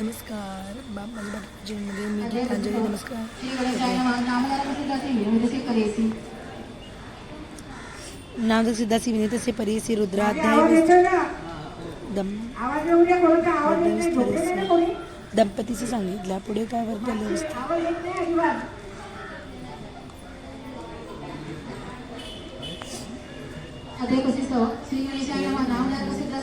नमस्कार. बाप माझ्या बाटलीमध्ये मी गीतांजली नमस्कार. नमः सिद्धासी विनितसे परिसी रुद्राध्याय दम. दंपतीचं सांगितलं पुढे काय नाही अजिबात. अध्याय पस्तीसावा श्री गणेशाय नमः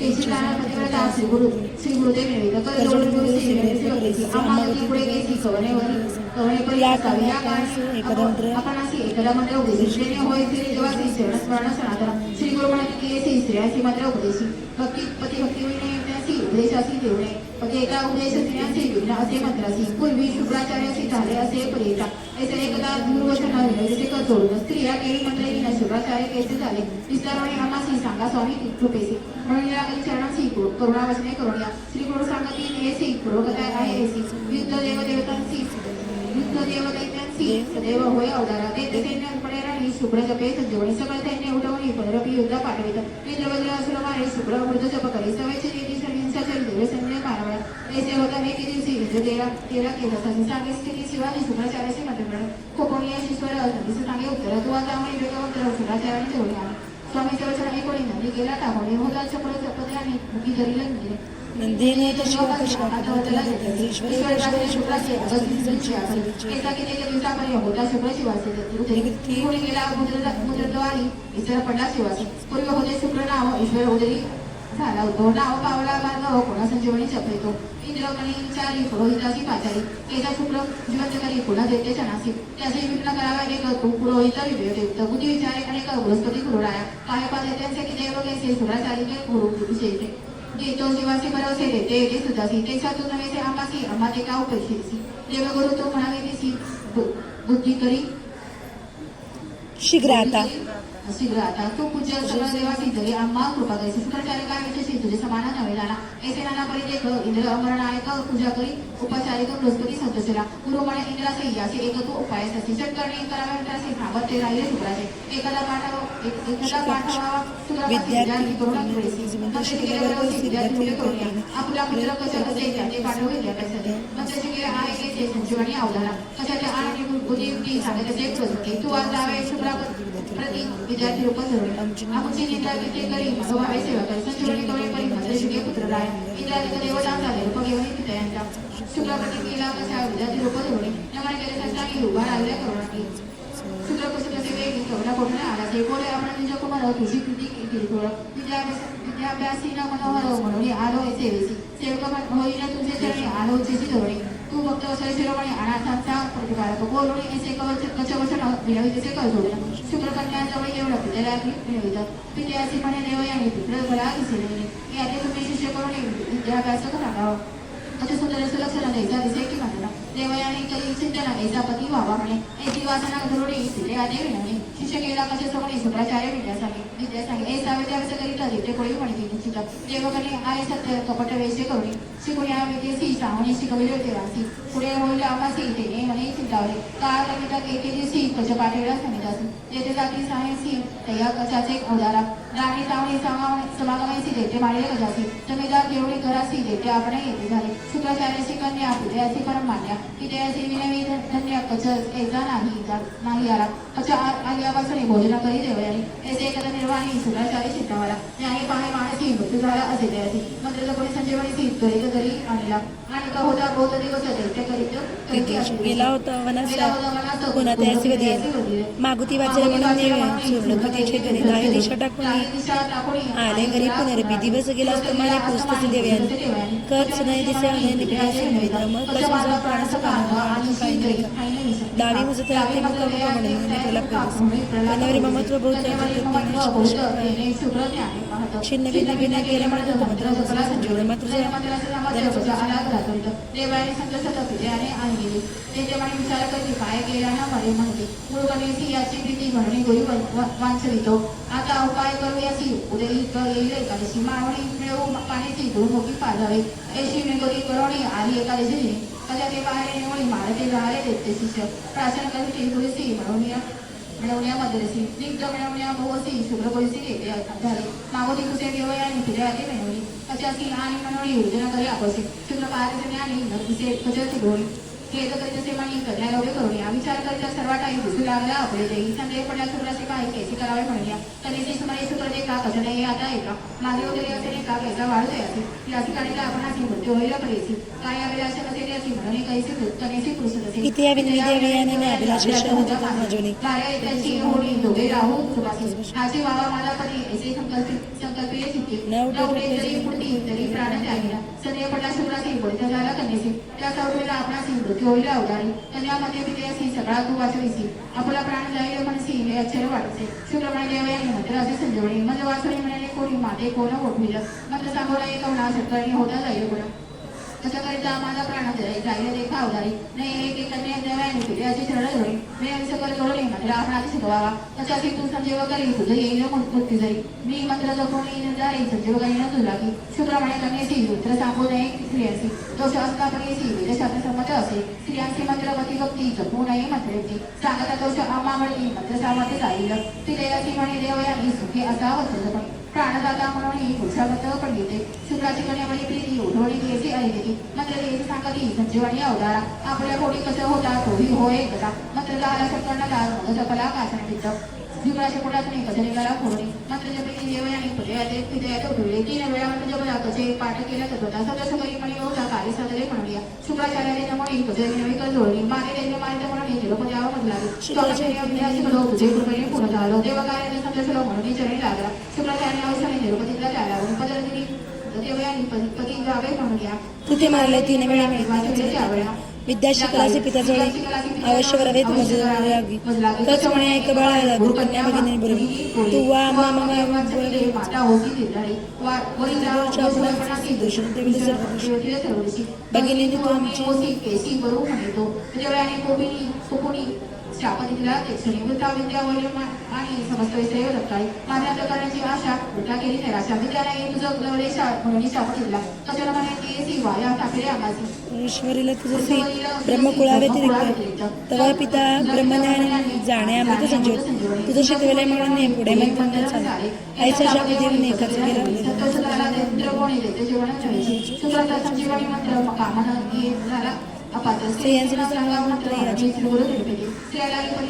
केशी नाना पतिव्रता श्री गुरु श्री गुरुदेव निवेद कर जोड गुरु श्री गणेश भक्ती आम्हा गती पुढे केसी कवनेवरी कवनेपरी असावी या कारणे आपण अशी एकदा मंत्र उपदेशी श्रेणी होय श्री जेव्हा श्री शरण स्मरण सनातन श्री गुरु म्हणत की श्री श्रेयासी मंत्र उपदेशी. भक्ती पती भक्ती विनयसी उपदेशासी देवणे. पती एका उपदेश स्त्रियांचे विघ्न असे मंत्रासी पूर्वी शुक्राचार्यासी झाले असे परिता ऐसे एकदा दूरवचन विनोदीचे कर सोडून स्त्रिया मंत्र न शुक्राचार्य कैसे झाले? विस्तारणे आम्हासी सांगा स्वामी कृपेसी म्हणून लागली चरणासी करुणा वचने करुणया श्री गुरु सांगती येसी पूर्वकथा आहे येसी युद्ध देव देवतांसी युद्ध देव दैत्यांसी सदैव होय अवतारा ते सैन्य पडे राणी शुक्र जपे संजीवनी सकळ सैन्य उठवणी पुनरपी युद्ध पाठवित इंद्रवज्र असुर मारे शुक्र अमृत जप करी सवयचे देवी सर्विंचा चल देव सैन्य मारवया ऐसे होता हे किती दिवशी युद्ध तेरा तेरा केलं तसे सांगे स्थिती शिवाजी शुक्राचार्याचे मंत्र कोकोणी ईश्वर नदीचे सांगे उत्तर तू आता आम्ही विवेकवंत शुक्राचार्याने जोडले आहे कोणी नदी गेला टाकून होता चक्र जपते आणि मुखी धरील नदी नंदिनी तशी कशा ईश्वरी पडला शिवासी पूर्वी होते शुक्र नाव ईश्वर होते झाला उद्भव नाव पावला मार्ग कोणा संजीवनी जपतो इंद्रकणी चारी पुरोहिताची पाचारी. केचा शुक्र जिवंत करी पुन्हा देते शनासी त्याचे विघ्न करावा एक तू पुरोहित विवेक बुद्धी विचारे अनेक बृहस्पती कुरुडाया काय पाहते त्यांचे की देव कैसे शुक्राचारी के गुरु विषयते तो जीवाचे भरवसे देते येते सुद्धासी त्याच्यातून नव्हे ते आम्हासी आम्हा ते का उपैसेसी? देवगुरु तो म्हणावे तेसी बुद्धी करी शीघ्र आता. आता तू पूज्य सगळं देवाची जरी आम्हा कृपा करी शुक्राचार्य काय विषयी तुझे समान नव्हे जाणा ऐसे नाना परी देख इंद्र अमरनायक पूजा करी उपचारिक बृहस्पती सदस्यला गुरु म्हणे इंद्रासे याचे एक तू उपाय असे चटकरणी करावे म्हणतासे थांबत ते राहिले शुक्राचे. एखादा पाठाव एक- एखादा पाठवावा शुक्रापासून विद्यार्थी करून आपला मित्र कशा कसे त्याचे पाठव विद्यार्थ्यासाठी. त्याचे गेले आहे ते संजीवनी अवधारा कशाचे आणि बुद्धी सांगितले तू आज जावे शुक्रा प्रति विद्यार्थी रूप धरून आमची निंदा किती करी भगवावे सेवा करी संजीवनी कवळे परी मंत्र शुके पुत्र राय इंद्राधिक देवता झाले रूप घेऊन पितयांचा शुक्रापती केला कशा विद्यार्थी रूप धरून नमन केले संतांनी उभा राहिल्या करुणाकी शुक्लकुशलचे वेग कवडा कोठे आला ते कोळे आपण निज कुमार तुझी कृती केली थोडं विद्याभ्यास विद्याभ्यासी न मनोहर म्हणून आलो सेवेसी सेवक होईना तुझे चरणी आलो चेची धोरणे तू भक्त असे शिरोमणी अनाथांचा प्रतिकारक बोलून ऐसे कवच कचवचन विनवितेचे कर जोडलं शुक्रकन्यांजवळ एवढं विद्यालयात तिथे असे म्हणे देव यांनी पित्र बरा दिसेल आता तुम्ही शिष्य करून विद्याभ्यास करावा असे सुंदर सुलक्षणा द्यायचा दिसे की म्हणला देवयाने कधी चिंतन ऐसा पती व्हावा म्हणे. ऐसी वासना धरुणी तिथे शिष्य केला कसे समणे देते कोळी म्हणते निश्चित देवकने आहे सत्य कपट वेशे करुणी. शिकून या श्रावणी शिकविले देवासी पुढे होईल आमासी तेने म्हणे चिंतावले. काळ कविता एके दिवशी कश पाठवेला समितासी जेथे जाती साहेसी तया कशाचे अवधारा राणी सावणी समागमेसी देते माळे कशासी जमीदार देवळी घरासी देते आपण येते झाले. शुक्राचार्याची कन्या विजयाची परम मान्या. झाला असे कोणी संजीवनी त्वरित घरी आणला आणि का होता बहुत दिवस दैत्य करीत करीत असले. गेला होता गेला होता वनात वनात, पुन्हा वधी वधी. मागुती वाचले म्हणून सोडणपतीचे घरी काही दिशा टाकून आले घरी पुनरपी दिवस गेला असतो माने पुस्तक देव्यान कच नाही दिसे नव्हे मग कच माझा प्राणाचं काम आणि काही नाही. दावी मुझ तर ते मुख मुख म्हणून प्रलाप करीस कन्यावरी ममत्व बहुत पाहतं छिन्न भिन्न भिन्न केल्यामुळे तो मंत्र बसला. संजीवनी मात्र देवाने संत पिढ्याने आणि ते जेव्हा विचार करते काय केला ना मध्ये म्हणते. गुरुगणेशी याची भीती म्हणणे गोळी वांचवितो आता उपाय करू याची? उद्या येईल एकादशी. मावणी मिळवू पाण्याची धुळमुखी पाजावे ऐशी मेगोरी कळवणी आली एकादशी कशा ते बाहेर निवडी मारते राहिले देते शिष्य प्राचीन कविटी गुरुसी म्हणून या मिळवण्यामध्ये दिग्ध मिळवण्या भोवसी शुभ्र पैसे घेते झाले मागोती कुसे देवया आणि फिरे आले मिळवली कशाची आणि म्हणून योजना करी आपसी शुभ्र पाहायचे आणि नक्कीचे कशाची घोडी हे तर कधी तसे मानी करण्या एवढे करून या विचार करीता सर्व टाईम दिसू लागला आपले देही संदेह पडल्या शुभ्राचे काय कैसे करावे म्हणूया त्यांनी ती सुमारे दे का कसं नाही आता एका माझे वगैरे असे नाही का? कैसा वाढू द्यायची या ठिकाणी आपण अशी मृत्यू व्हायला पाहिजे काय अभिलाषा कसे द्यायची म्हणून कैसे तनेशी पुरुष असे किती अभिनवी देवी आणि अभिलाषी होते तो माजवणी कार्य त्याची होडी दोघे राहू सुभाषी. हाची वावा मला पदी ऐसे संकल्प संकल्पीय सिद्धी नऊ नवडे जरी पुटी तरी प्राण त्यागिला. सदैव पडला शुभ्रासी बोलता झाला कन्यासी त्या सौरेला आपणासी मृत्यू होईल अवधारी कन्यामध्ये विजयासी सगळा तू वाचवीसी आपला प्राण जाईल मनसी हे अक्षर वाटसे शुक्रमण देवयाने मंत्र असे संजीवनी. म्हणजे वाचवणी म्हणाले कोणी माते कोण ओढविलं मंत्र सांगोला एक होणार होता जाईल गुण त्याच्याकरिता माझा प्राण जाईल जाईल देखा अवधारी नाही एक एक कन्या देवाने केली अशी शरण धोरणी मी अंश कर जोडणी मंत्र आपण शिकवावा. तशाची तू संजीव करी तुझं. येईल मृत्यू जाईल मी मात्र जपून येईल जाईल संजीव करी न तुला की शुक्रमाणे कमी येते तर सांगू नये. स्त्रियांची दोष असता पण येसी वेदशास्त्र संमत असे स्त्रियांची मात्र पती भक्ती जपू नये. मंत्रेची सांगता दोष आमावळी मात्र सामर्थ्य जाईल. ती देवाची म्हणे देव यांनी सुखी असा होतो प्राणदाता म्हणून ही पुरुषागत पंडिते शुक्राची कन्यावळी प्रीती उठवणी घ्यायची आहे देती येथे द्यायची सांगती संजीवनी अवतारा आपल्या कोणी कसं होता तोही होय कसा एकदा लाला झाला लाल मग सफला कासन कसे निघाला फोडणी मंत्र जपी देव यांनी हृदयात हृदयात उठवले तीन वेळा मंत्र जपला कसे पाठ केला तर होता सदस्य करी म्हणे होता कार्य साधले म्हणूया शुक्राचार्याने नमणी कसे नवी कर जोडली मागे त्यांनी मारे म्हणून निरोप द्यावा म्हटला तुझे कृपेने पूर्ण झालं देव कार्याने संदेश म्हणून चरणी लागला शुक्राचार्य औषधाने निरोपतीला त्याला पदरगिरी देवयानी पती जावे म्हणूया तिथे मारले तीन वेळा मिळते विद्या शिकलाचे पित्याजवळ अवश्य वरवेत मजलागी. कच म्हणे ऐक बाळाला गुरुकन्या भगिनी बरोबर तू वा भगिनीने तू आमची होती केसी बरू म्हणतो देवयाने कोपिनी कोपुनी श्रापतीला तेक्षणी वृत्ता विद्या वैर आणि समस्त विषय दत्ताई माझ्या प्रकारची आशा वृत्ता केली निराशा विद्यालय तुझं गवले म्हणून श्रापतीला कशाला म्हणे केसी वाया टाकले आमासी ईश्वरीला तुझं श्री ब्रह्मकुळाव्यतिरिक्त तवा पिता ब्रह्मज्ञान जाणे अमृत संजीव तुझं शिकवले म्हणून ने पुढे म्हणून चाला आईचा शाप देऊन एकाच मंत्र याची स्त्रियाला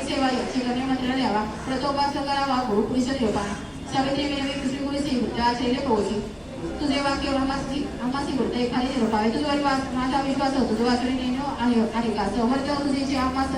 सेवा याची करणे मंत्र द्यावा प्रतोपास करावा गुरु पुरुष देवपान सावित्री विनवी कृष्ण गुरु सी वृत्त आचरले पोहोची तुझे वाक्य आमासी आमासी वृत्त एखादी निरोपावे तुझ्यावर वास माझा विश्वास होतो तुझं वाचणे नेणो आणि आणि का समर्थ तुझे जे आमास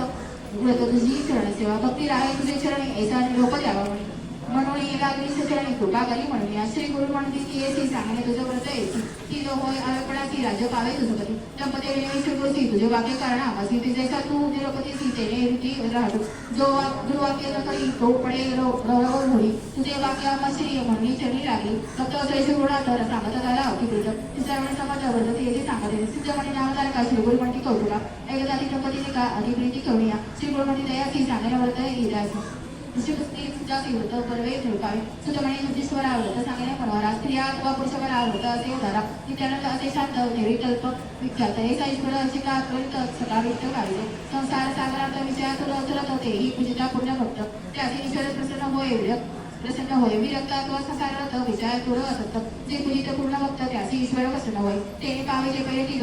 व्रत तुझी चरण सेवा भक्ती राहे तुझे चरण ऐसा निरोप द्यावा म्हणून. म्हणून ही लागली चरणी कृपा करी म्हणून. या श्री गुरु म्हणते की येसी सांगणे तुझं व्रत येसी ती जो होय अर्पणा ती राज्य पावे तुझं पती दंपती विनवी गुरुसी तुझे वाक्य करणा आमासी ती जैसा तू निरोपती सीतेने रीती राहतो. जो दुर्वाक्य न करी तो पडे रवळ होई. तुझे वाक्य आमाश्री म्हणणी चरणी लागली. फक्त जैसे गुणा तर सांगत झाला की तुझं तिचा वेळेस समाज वर्धत येते सांगत येते सिद्ध म्हणे नामदार का श्री गुरु म्हणते कौतुका. एकदा ती दंपतीने का अधिप्रीती करूया श्री गुरु म्हणते दया ती सांगायला व्रत येईल दुसरी जाती व्रत बरवे ठेवकावे सुतमणी शुद्धीश्वर आवडतं सांगण्या परवारा स्त्रिया अथवा पुरुषवर आवडतं असे उदारा नित्यानंद असे शांत विख्यात हे ईश्वर असे का अत्यंत सकाळ विठ्ठ काढले संसार सागरात विषयात उतरत होते ही पूजिता पूर्ण भक्त त्याचे ईश्वर प्रसन्न होय एवढं प्रसन्न होय विरक्त अथवा संसारात विचार पूर्ण असत जे पूजित पूर्ण भक्त त्याचे ईश्वर प्रसन्न होय ते पावे जे पहिले ती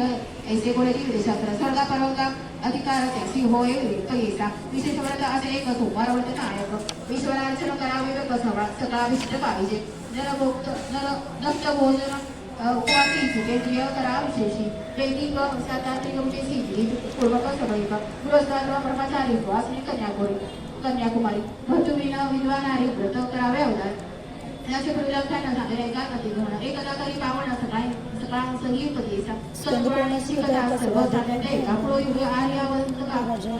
ऐसे गोळे ती विदेशास्त्र स्वर्गा परवका अधिकार त्याची होय विरक्त पैसा विशेष व्रत असे एक सोमवार व्रत नायक. ईश्वरार्चन करावे व बसावा सकाळ विशिष्ट पाहिजे जर भोक्त जर दत्त भोजन उपवासी सुखे प्रिय करा विशेषी. वैदिक सातात्रिक म्हणजे सिद्धी पूर्वक सवयिक गृहस्थ ब्रह्मचारी वासनी कन्याकुमारी कन्याकुमारी विद्वान आहे व्रत करावे अवधान याचे प्रविधान काय झालेले एका गती घेऊन एक तरी पावण सकाळी सकाळ संगीत पतीचा स्कंदपुराणाची कथा सर्व झालेल्या एका प्रोयुग आर्यावंत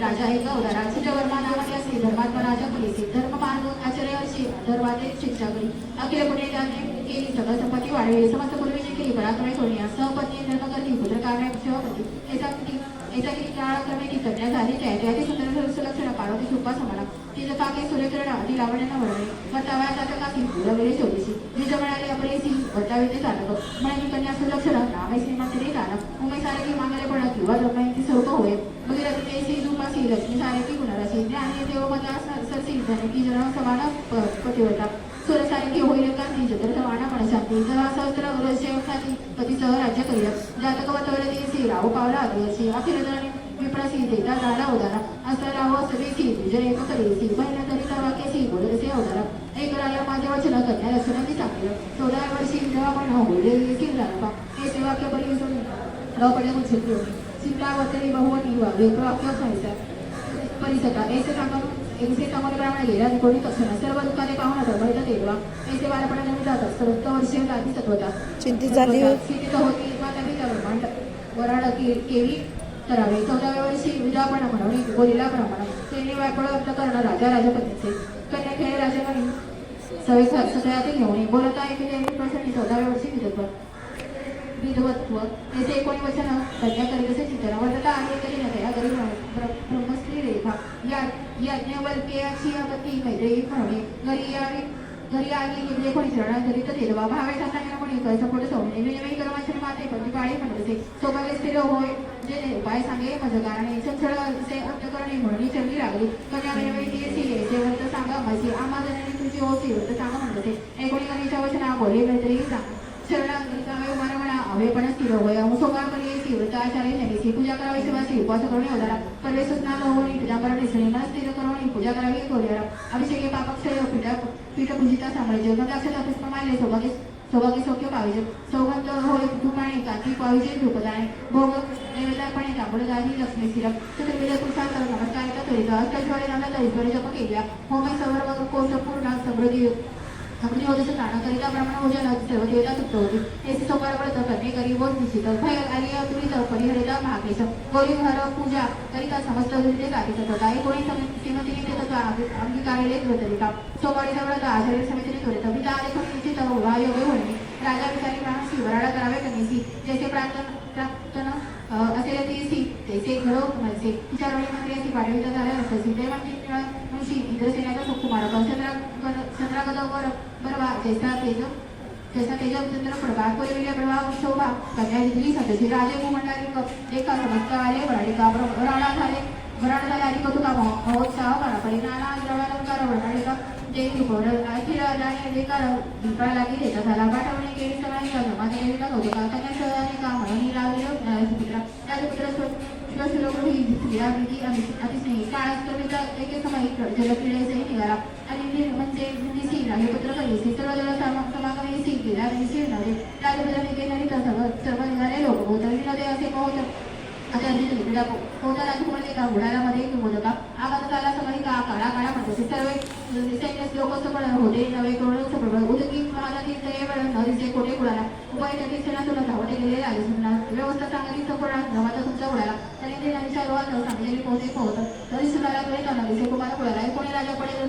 राजा एक अवतारा सिद्धवर्मा नावाच्या श्री धर्मात्मा राजा फलिसे धर्म मार्ग आचार्य वर्षी धर्माचे शिक्षा करी अखिल पुणे त्याने केली सगळं संपत्ती वाढविली. समस्त पूर्वीची केली पराक्रमे कोणी? सहपत्नी धर्मकर्ती पुत्र कार्य शिवपती याचा किती याचा किती काळाक्रमे की कन्या झाली त्या त्याची सुंदर सुलक्षण पार्वती सुपा समाला की काके सुरेत्र लावण्याला म्हणाले वळवले वटाव्या जाता काकी फुलवले शोधीशी जिज म्हणाले अपरेसी वटावे ते चालक म्हणे कन्या सुलक्षण नामे श्रीमंती चालक उमे की मागले पण किंवा दमयंती स्वरूप होय वगैरे तिथे श्री रूपासी लक्ष्मी सारखी गुणराशी ज्ञानी देव मला सरसी की जरा समाजा पती होतात सुरसारखी होईल का नाही? जत्र समान पण शांती जरा सहस्त्र रहस्यवखाती पतीसह राज्य करूया. जातक वतवले ते श्री राहू पावला अग्रसी अखिल विप्रसी देता झाला उदारा. असं राहो सगळी तुझे एक करेसी महिना तरी तर वाक्याची बोलतसे उदारा. एक राया माझे वचन कन्या रचनाची सांगितलं सोळा वर्षी जेव्हा पण होईल येतील झाला हे ते वाक्य बरी विसरून रपडे मुझे सीतावतरी बहुवनी वेग वाक्य सांगितलं परिसका ऐसे सांगा सर्व पाहून देवा जात असतं वर्ष चिंतित झाली स्थितीत होती माता पिता ब्रह्मांड. वराड के केली करावे चौदाव्या वर्षी विजापणा म्हणून बोलीला ब्राह्मण त्यांनी वायपळ व्यक्त करणं राजा राजपतीचे. कन्या खेळ राजमणी सवय सगळ्यातील घेऊन बोलत आहे की त्यांनी प्रसंगी चौदाव्या वर्षी विधत्व विधवत्व याचे एकोणी वचन कन्या चिंतन. आहे तरी गरीब ब्रह्मस्त्री रेखा. या याज्ञवल्क्याची अपती मैत्रिणी म्हणणे घरी यावी घरी आली म्हणजे कोणी शरण घरी तर देवा भावे सांगताना कोणी कर पुढे सोडणे विनिमय कर्माचे माते पण ती काळी म्हणते सौभाग्य स्थिर होय जे उपाय सांगे माझं कारण चंचळ असे अंत करणे म्हणून चरली लागली. कन्या विनिमय ती सी जे सांगा माझी आम्हा जणांनी तुझी होती तर सांगा म्हणते एकोणी कधीच्या वचना बोले मैत्री सांग. शरणागरी उमारा म्हणा हवेपणा स्थिर होय. अमुसोगार करी सी व्रत आचार्य नेलीची पूजा करावी शिवासी उपवास करून अवतारा. पर्वे सूचना होऊन पूजा करावी श्रीमान स्थिर करून पूजा करावी कोरियारा अभिषेक पापक्षय पीठ पीठपूजिता साम्राज्य. गंगाक्षता पुष्प मानले सौभाग्य सौभाग्य सौख्य पाहिजे. सौगंध होय धुपाणे काकी पाहिजे धुपदाणे भोग नैवेद्यपणे तांबूळ गादी लक्ष्मी सिरप चतुर्वेद पुरुषांत नमस्कार एका त्वरित अष्टैश्वर्य नाना दैश्वर्य जप केल्या. होमे सर्व कोश पूर्ण समृद्धी समृद्धी होते प्राणकरिता ब्रह्मण भोजन हो सर्व देवता सुप्त होती ऐसे सोपार व्रत करणे करी बोध निश्चित भय आणि तुरित परिहरिता महाकेश गौरी हर पूजा करिता समस्त विद्ये गाठी होता एकोणी श्रीमतीने ते तत्व अंगीकारले द्वतरिका सोमवारीचा व्रत आचार्य समितीने त्वरित पिता देखील निश्चित विवाह योग्य होणे राजा विचारी प्राण शिवराडा करावे कन्यसी जैसे प्रार्थना प्रार्थना असेल ते सी तैसे घडो म्हणसे तिच्या रवी मंत्री अशी पाठविता झाल्या नसते ते म्हणजे मुशी इंद्रसेनाचा सुकुमार चंद्रा चंद्रागदावर बरवा जैसा तेज जैसा तेज चंद्र प्रभात कोरिविल्या प्रभाव शोभा कन्या दिली सतशी राजे भूमंडारी एका समस्त आले वराडिका वराडा झाले. वराडा झाले आणि कथुका महोत्सव परापरी नाना अलंकार वराडिका जय त्रिपुर अखिल राणी अधिकार दीपाला लागी देता झाला पाठवणे केली सगळ्यांनी जमा देवीला कौतुका कन्या शहराने का? म्हणून लागले सुपुत्रा राजपुत्र शिवशिरोगृही स्त्रिया विधी अतिस्नेही काळात कविता एके समय जलक्रीडेचे निघाला. आणि म्हणजे, म्हणजे निसी हे पत्र करीसी सर्व जल समागमे सी केला. आणि शिरणारे सर्व सर्व निघाले. लोक होतं विनोदे असे आता तिला कोणत्या राजकुमार का घोडाला मोदका आवाज काला सकाळी का काळा काळा सर्व सैन्य लोक सफळ होते. नवे करोड सफळ उदकी महाराजी वेळ नदीचे कोटे कुळाला उपाय त्यांनी धावणे तुला धावते गेले राजसुना व्यवस्था चांगली सफळ नवाचा तुमचा उडाला त्यांनी ते नदीच्या रोहात सांगलेली पोहोचे पोहोत तरी सुनाला वेळ का नदीचे कुमार कुळाला कोणी राजा पडे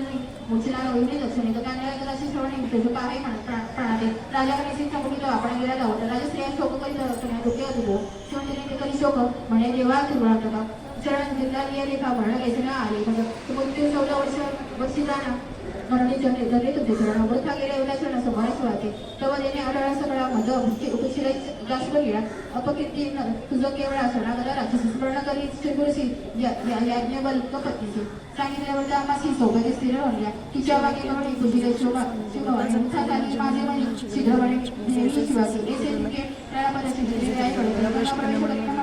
मुर्चिला रोहिणी लक्ष्मी तर त्या जराशी श्रवणी तेजू आहे म्हणत प्रणाते राजाकडे सिंह कुठे आपण गेला जाऊ तर राजा स्त्रिया शोक करीत डोके होतो शिवसेने ते कधी शोक म्हणे देवा सुरुवात का चरण जिल्हा रेखा म्हणा घेतला आले म्हणजे मृत्यू चौदा वर्ष वर्षी जाणं म्हणून जने जने तुझे चरण वृथा गेले एवढ्या वाटे तेव्हा त्याने अडळा सगळा मध उपशिराई गेला तुझं केवळ असणार राक्षस स्मरण करी श्रीगुरुशी याज्ञबल कपतीसी सांगितल्यावर त्या आम्हासी सोबत स्थिर राहिल्या. तिच्यामागे म्हणून कुजिले शोभा शिवभवानी माझे म्हणे शीघ्रपणे नेहमी हे ऐसे तुके दिलेली आहे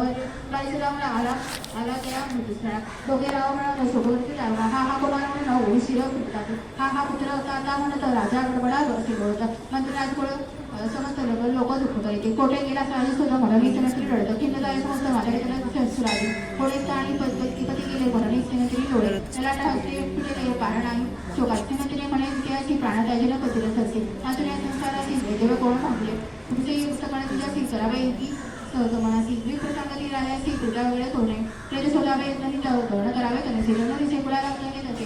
करून आम्ही हा हा कुमार हा हा पुत्र होता म्हणत राजा समस्त लोक लोक कोठे गेला सुद्धा म्हणाली सेनेत्री रडतं खिन्न समस्त माझ्याकडे त्याला सुराली कोणी आणि पती गेले म्हणाली सेनेत्री लोळे त्याला हसते कुठे काही कारण आहे शोकात सेनेत्री म्हणे की प्राणत्याजीला पतीला सरते अजून या संसारातील देव कोण म्हटले तुमची पुस्तकाने तुझ्या सी की सहगमनाची विप्रसंगती राहण्याची तुझ्या वेळ होणे त्याचे सोडावे नाही गण करावे त्याने सिरवणे दिसे पुढाला लागले त्याचे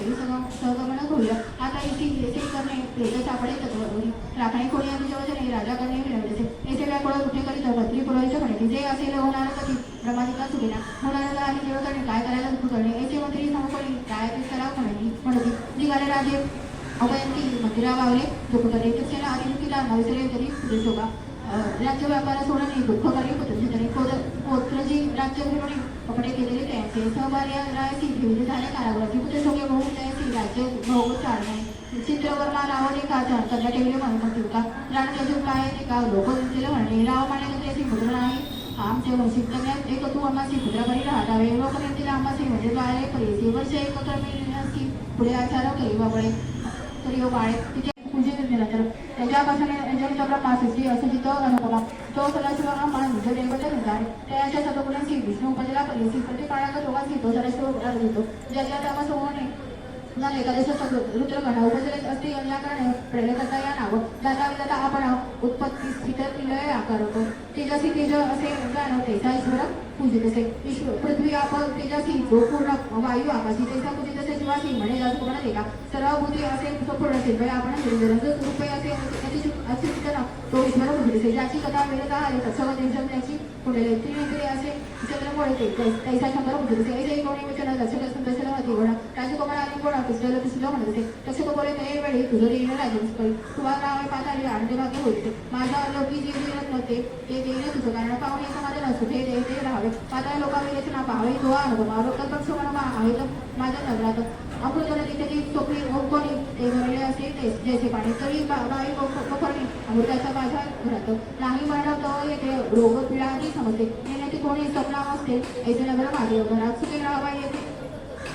सहगमन होईल आता इथे येथे करणे प्रेत सापडे तत्वरून राखणे कोणी आणि जेव्हा राजा करणे मिळवले येथे व्याकुळ कुठे करीत भत्री पुरवायचे म्हणे जे असेल होणार कधी? प्रमाणिका सुविना होणार आणि जेव्हा करणे काय करायला दुःख करणे? याचे मंत्री काय ते सराव म्हणणे म्हणते निघाले राजे. अवयंती मंदिरा वावले दुःख करे त्याच्या आधी तिला नवसरे तरी पुढे शोभा. राज्य व्यापारा सोडून दुःख कार्य होतं तरी पोत्रजी राज्य घेणे कपडे केलेले त्यांचे सहभार्य राहायची विविध झाल्या कारागृहाची पुत्र सोगे भाऊ त्याची राज्य भाऊ चालणे. चित्रवर्मा रावणे का? चार कन्या ठेवले म्हणून म्हणतील का राणच्याचे काय ते का? लोक दिले म्हणणे राव माने त्याची मुद्र नाही आमच्या वंशिक एक तू आम्हाची पुत्रापरी राहतावे लोक तिला आम्हाचे म्हणजे बाळे परिसी वर्ष एकत्र मिळण्याची पुढे आचार करी बाबळे तरी हो बाळे. तिथे पूजे नंतर त्याच्यापासून यांच्या ब्रह्मासुची असं जिथं अनुपमा तो सदाशिव हा मान निज देवता निघाले त्याच्या सतगुणांची विष्णू उपजला परिसी प्रत्येक काळात दोघांची या सदाशिव घेतो ज्याच्या उपचलित असते या कारणे प्रेरकता या नाव. दाता विदाता आपण उत्पत्ती स्थित विलय आकारतो तेजसी तेज असे जाणवते त्या ईश्वर पूजित असे ईश्वर पृथ्वी आप तेजसी जो पूर्ण वायू आकाशी तेजा पूजित असे शिवासी म्हणे जास्त कोणा देगा सर्व बुद्धी असे संपूर्ण असेल आपण रूपे असे म्हणजे असे चिंतन तो ईश्वर पूजित ज्याची कथा वेळता आले तसं देशम पुढे त्रिनेत्री असे चंद्र तैसा शंकर पूजित असे ऐसे कोणी विचार दर्शक संदर्शन होती. म्हणा राजकुमार आणि कोण? पिस्तल पिस्तल म्हणत होते. तसे बोले ते वेळी तुझं देईन राजन तुला नाव पाताळी आनंद भाग्य होते. माझा लोकी जे मिळत नव्हते ते देईन तुझं. कारण पाहुणे समाधान असतो ते दे ते राहावे. पाताळ लोकांनी ना पाहावे तो अनुभव आरोग्य पक्ष म्हणा आहे तर माझ्या नगरात अमृत तिथे ती चोपडी कोणी ते असे ते जैसे पाणी तरी बाई पकडणे अमृताचा माझा घरात नाही म्हणणं तर येथे रोग पिढा समजते. येण्याची कोणी स्वप्न असते येथे नगर माझे घरात सुखी राहावा येते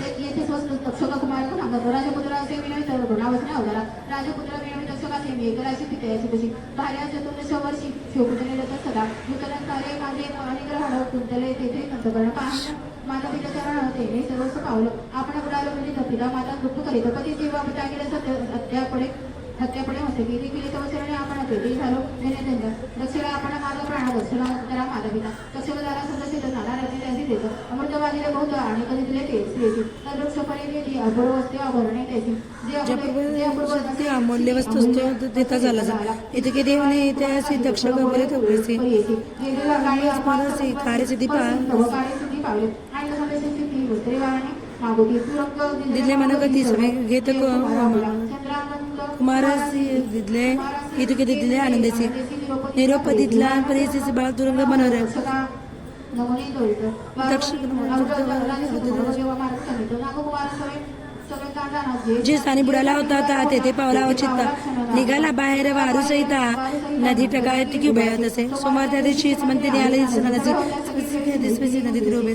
ते- येथे तक्षक कुमार पण सांगत राजपुत्र असे विनय तर ऋणावसने राजपुत्र विनय तक्षकाचे मेघराशी पितयाची कशी भार्या चतुर्दश वर्षी शिवपुत्र सदा. नूतन कार्य माझे पाणीग्रहण कुंतले तेथे नंतकरण पाहणं. माझा पिता चरण तेने सर्वस्व पावलं. आपण बुडालो म्हणजे पिता माता दुःख करीत. पती जेव्हा पिता गेले सत्य हत्यापडे हत्यापडे होते. गेली गेली तेव्हा चरणे आपण तेथे झालो नेणे त्यांच्या दक्षिणा आपण माझा प्राण दक्षिणा करा माझा पिता दक्षिण झाला सदस्य नाना रात्री त्याची देतो अमृतवादीला बहुत आणि कधी दिले ते स्त्रीची तर वृक्षपणे ती अपूर्व वस्ते आभरणे त्याची ते अमूल्य वस्तू असतो तो देता झाला. जा इथे की देव नाही ते असे दक्ष वगैरे ठेवलेचे कार्यसिद्धी दिले म्हणा कधी सगळे घेत कुमारासी दिले इथे किती दिले आनंदाचे निरोप दितला परिस्थिती बाळ तुरंग मनोरम जे स्थानी बुडाला होता ता तेथे पावला चित्ता निघाला बाहेर वारू सहिता नदी टकाळ टिकी उभे होत असे सोमवार त्या दिवशी मंत्री निघाले नदी उभे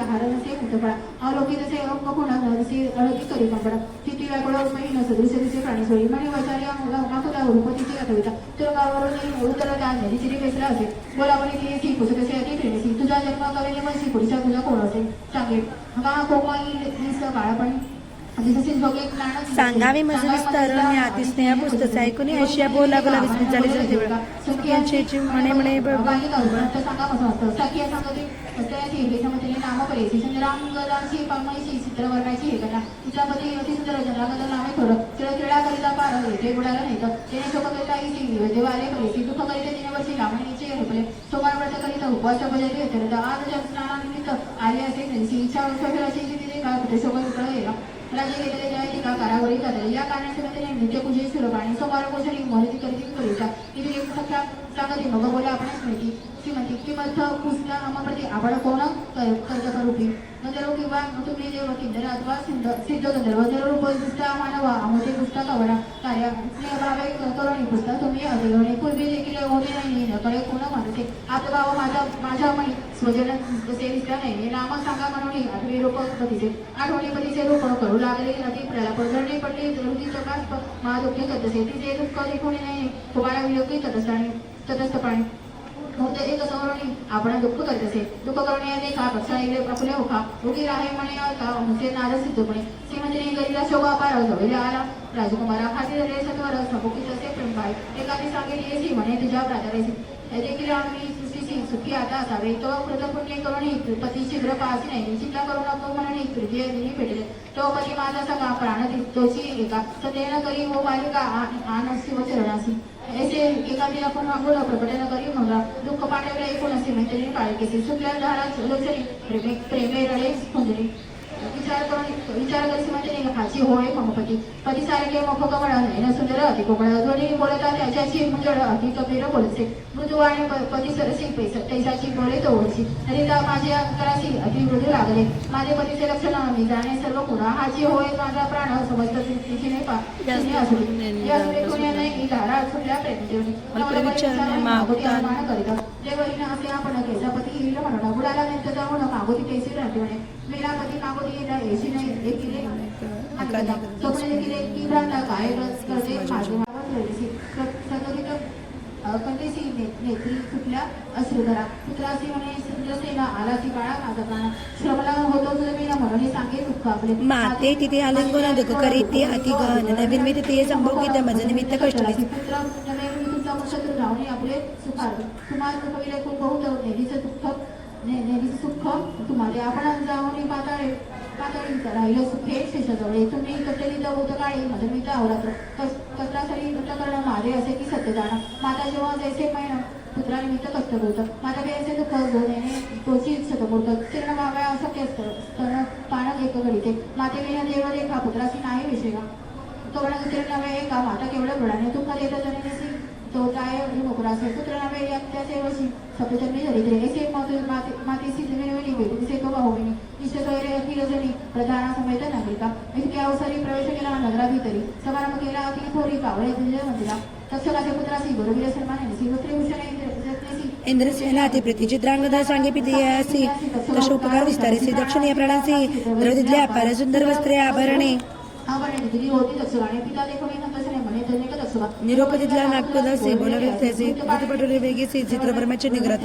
प्रसरी नदीचे विकंठासी आहार नसे मुठपडा अवलोकित असे अंक होणा नदीचे अळगी करी कंपडा किती व्याकुळा उपही न सदृश दिसे प्राणी सोयी म्हणे वैचार्य नाकुला रूपतीची कविता तुरंगावरून उत्तर दान नदीची बेसरा असे बोलावली ती येते पुस्तकसे अति प्रेमसी तुझा जन्म कवेने म्हणशी पुढच्या तुझा कोण असेल सांगेल. हा कोमाई बाळापणी सांगावे मजलीस विस्तार आणि अतिस्नेहा पुस्तक ऐकून ऐशिया बोला बोला विस्मित झाले जाते वेळा म्हणे म्हणे तिच्यामध्ये अति सुंदर जनागत नामे कर तिला खेळा करिता पार नाही उपवास आले असे त्यांची इच्छा राज्य तिने घेतले जय टीका कारावरी करले या कारणाचे त्याने नित्यपूजे सुरबाणी सोमवार कोशणी मोहती करीती करूचा इथे एक सख्या सांगते मग बोला आपणच माहिती श्रीमती किंमत पुसला प्रति आवड कोण? कर्ज करूपी गंधर्व किंवा तुम्ही देव किंदर अथवा सिद्ध सिद्ध गंधर्व जरूर पुष्ट मानवा आमचे पुस्तक आवडा कार्य स्नेहभावे करुणी पुस्तक तुम्ही अधिगवणे पूर्वी देखील होणे नाही कडे कोण मानते आता भाव माझा माझ्या मणी स्वजन जसे दिसला नाही नाम सांगा म्हणून आठवी रूप पतीचे आठवणी पतीचे रूप करू लागले नदी. प्रला पडझडली पडले हृदी चकास महादुःखी कदसे तिचे दुःख देखून नाही कुमारा विलोकी तटस्थाने तटस्थपणे होते एक सवरणी आपण दुःख करत असे. दुःख करणे देखा पक्षा इले प्रफुले होखा उगी राहे म्हणे का मुसे नाद सिद्धपणे श्रीमंतीने गरीला शोभा पार जवळ आला. राजकुमारा खाती झाले सत्वर. सभोकीत असे प्रेम पाय एकाने सांगितले येशी म्हणे तुझ्या प्राधारायची हे देखील आम्ही सृष्टीची सुखी आता असावे. तो कृत पुण्य करून पती शीघ्र पास नाही. चिंता करू नको म्हणून तृतीय दिनी भेटले. तो पती माझा सगळा प्राण तोची एका सतेन करी हो बालिका आन शिव चरणासी. ऐसे एखादी आपण मागवलं प्रकटन करी म्हणला दुःख पांडवला एकूण असे मैत्रिणी काळे केसे सुटल्या दारात लोचरी प्रेमे प्रेमे रडे स्पंदने विचार करून विचार करी म्हणजे हाची होय ममपती पती सारखे मख कमळ नयन सुंदर अति कोमळ दोन्ही बोलता त्याच्याची मुंजड अति कबीर बोलसे मृदू आणि पती सरसी पैस तैसाची बोले तोडसी हरिता माझे अंतराशी अति मृदू लागले. माझे पतीचे लक्षण मी जाणे सर्व पुन्हा हाची होय माझा प्राण समजत तिची नाही पा तिने असुरी कोणी नाही धारा सुटल्या प्रेम देवनी मला विचारणे मागोता. करीत. जे वरील असे आपण केसापती येईल म्हणून. बुडाला नेत जाऊन मागोती केसी राहते म्हणे वेळापती येशी नाही देखील नेत्री अश्रुधरा. म्हणे इंद्रसेना आला ती काळा माझा प्राण. श्रमला होतो तुझे मी म्हणून सांगे दुःख आपले. माते तिथे आलिंगन दुःख करीते अति गहन नवीन मी ते संभोगित माझं निमित्त कष्ट पुत्र नवे तुमचा शत्रू राहणे आपले सुखार. तुम्हाला कविले खूप बहुत नेहमीचं दुःख नेहमीच सुख तुम्हाला आपण जाऊन पाताळे पाताळी राहिलं सुखे शेषजवळे तुम्ही कटली होत काळी मधुमित कचरा कष्टासाठी कष्ट करणं माझे असे की सत्य जाणं माता जेव्हा जैसे मैन पुत्रानिमित्त कष्ट बोलतं माता काही वेळेचे दुःख गोण्याने तोची बोलतं तीर्ण व्हाव्या असं असतं स्तन पाणक एक घडीते मातेविना देव रेखा पुत्राशी नाही विषय का तो म्हणा तीर्ण नव्हे का माता तो काय मोकरासे पुत्र नव्हे यात्याचे वशी सपुजन्मी दरिद्रे ऐसे माते मातेसी जमिनी भेटून तो बाहुबिनी इष्टतोयरे अखिल जनी प्रधाना समेत नागरिका इतके अवसरी प्रवेश केला नगराभितरी समारंभ केला अति थोरी कावळे तुझ्या मंदिरा तक्षकाचे पुत्रासी गुरुवीर सन्माने श्रीभूषण इंद्रसी इंद्रसेना अति प्रीती चित्रांगदा सांगे पिती तसे उपकार विस्तारिसे दक्षिणीय वस्त्रे आभरणे. दिली होती तक्षकाने पिता निरोपतीतल्या का तक्षका निरोपतीतला नागपदासे बोलावे त्याचे पटपटोले चित्रपरमाचे निग्रत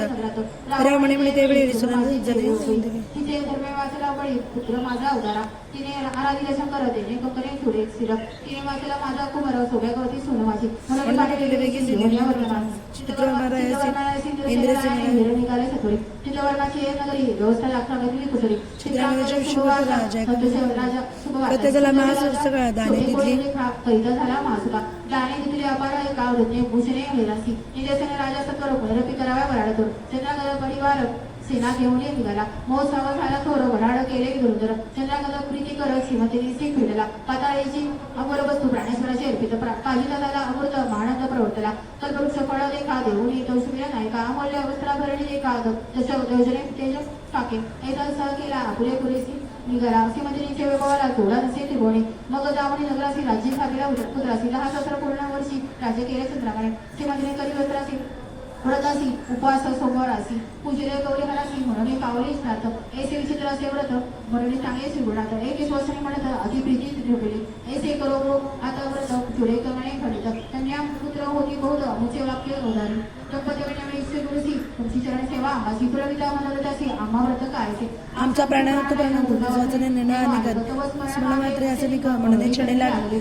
राव म्हणे म्हणे त्यावेळी सुनंद झाले तिचे धर्मे वाचला बळी पुत्र माझा अवतारा तिने आराधिले शंकर देणे कंकणे थोडे स्थिर तिने वाचला माझा कुमार सोब्यागवती सोन माझी म्हणून पाठवलेले वेगळे जीवन्या वर्तमान चित्रवर्णारायसी इंद्रसेना निघाले सत्वरी चित्रवर्णाची एक नगरी व्यवस्था लागता गती कुठली राजा तिथली झाला दाणे तिथले अपार एका भूषणे पुनरपी कराव्या वराडतो परिवार सेना घेऊन येत निघाला महोत्सव झाला थोर वराड केले धुरंधर चंद्रागद प्रीती करत श्रीमतीने सिंग फिरला पाताळीची अमर वस्तू प्राणेश्वराची अर्पित पाहिला झाला अमृत महानंद प्रवर्तला कल्पवृक्ष फळ देखा देऊन येतो सुमिरा नायका. अमूल्य वस्त्राभरणी देखा जस देवजने तेज टाके. एकदा सह केला आपुले पुरेसी. निघाला श्रीमतीने वैभवाला जोडा नसे त्रिभुवने. मग जावणी नगरासी राज्य स्थापिला पुत्रासी दहा सतरा पूर्ण वर्षी राज्य केले चंद्राकडे श्रीमतीने कधी वस्त्रासी व्रतासी उपवास सोमवारासी पूजले गौरी हरासी म्हणून कावलीच स्नात ऐसे विचित्र असे व्रत म्हणून चांगले श्रीगुणात एक स्वसने म्हणत अति प्रीती ठेवली. ऐसे करो आता व्रत जुळे करणे खंडित कन्या पुत्र होती बहुत अमुचे वाक्य उदारी दंपती श्री गुरुसी तुमची चरण सेवा आम्हाची पुरविता मनोरथासी आम्हा व्रत काय आमचा प्राणार्थ प्राणार्थ वाचने निर्णय निघत स्मरण मात्र असं निघ छडे लागले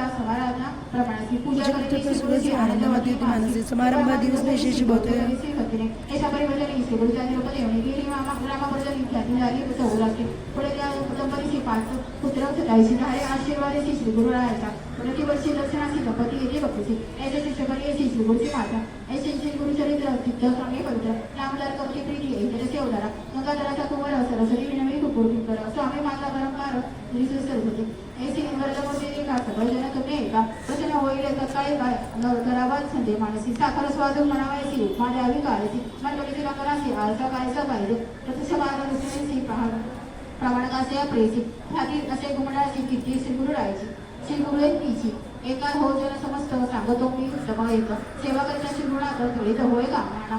प्रमाणाची पूजा पूजा करते करते सुरस आनंदमती होती मानसी समारंभ दिवस विशेष होते याच्या परिवर्तन इथे गुरुच्या निरोपण येऊन गेली मामा ग्रामाबद्दल इत्यादी झाली चव लागते पुढे त्या दंपतीची पाच पुत्र सदायची झाले आशीर्वादाची श्री गुरु राहायचा प्रति वर्षी दर्शनाची गणपती येते बघते याच्या शिक्षकाने याची श्री गुरुची माता याचे श्री गुरु चरित्र सिद्ध सांगे पवित्र नामदार कवची प्रीती त्याच्या सेवदारा गंगाधराचा कुमार सरस्वती विनवी कुकुर कर स्वामी माझा परंपार श्री सरस्वती ऐसी वर्गमध्ये का सगळं जण कमी का प्रसन्न होईल सकाळी काय करावा संधी मानसी साखर स्वादून म्हणावायची माझ्या आवी काळायची मंडळीची रंगराशी आळसा कायचा पाहिजे प्रत्यक्ष मार्ग रुचनेची पहाड प्रमाणकाचे अप्रेसी ह्यातील असे गुमडाची किती श्री गुरु राहायची श्री गुरु एक तिची एका हो जन समस्त सांगतो मी उत्तम येत सेवा करता श्री थोडी तर होय का म्हणा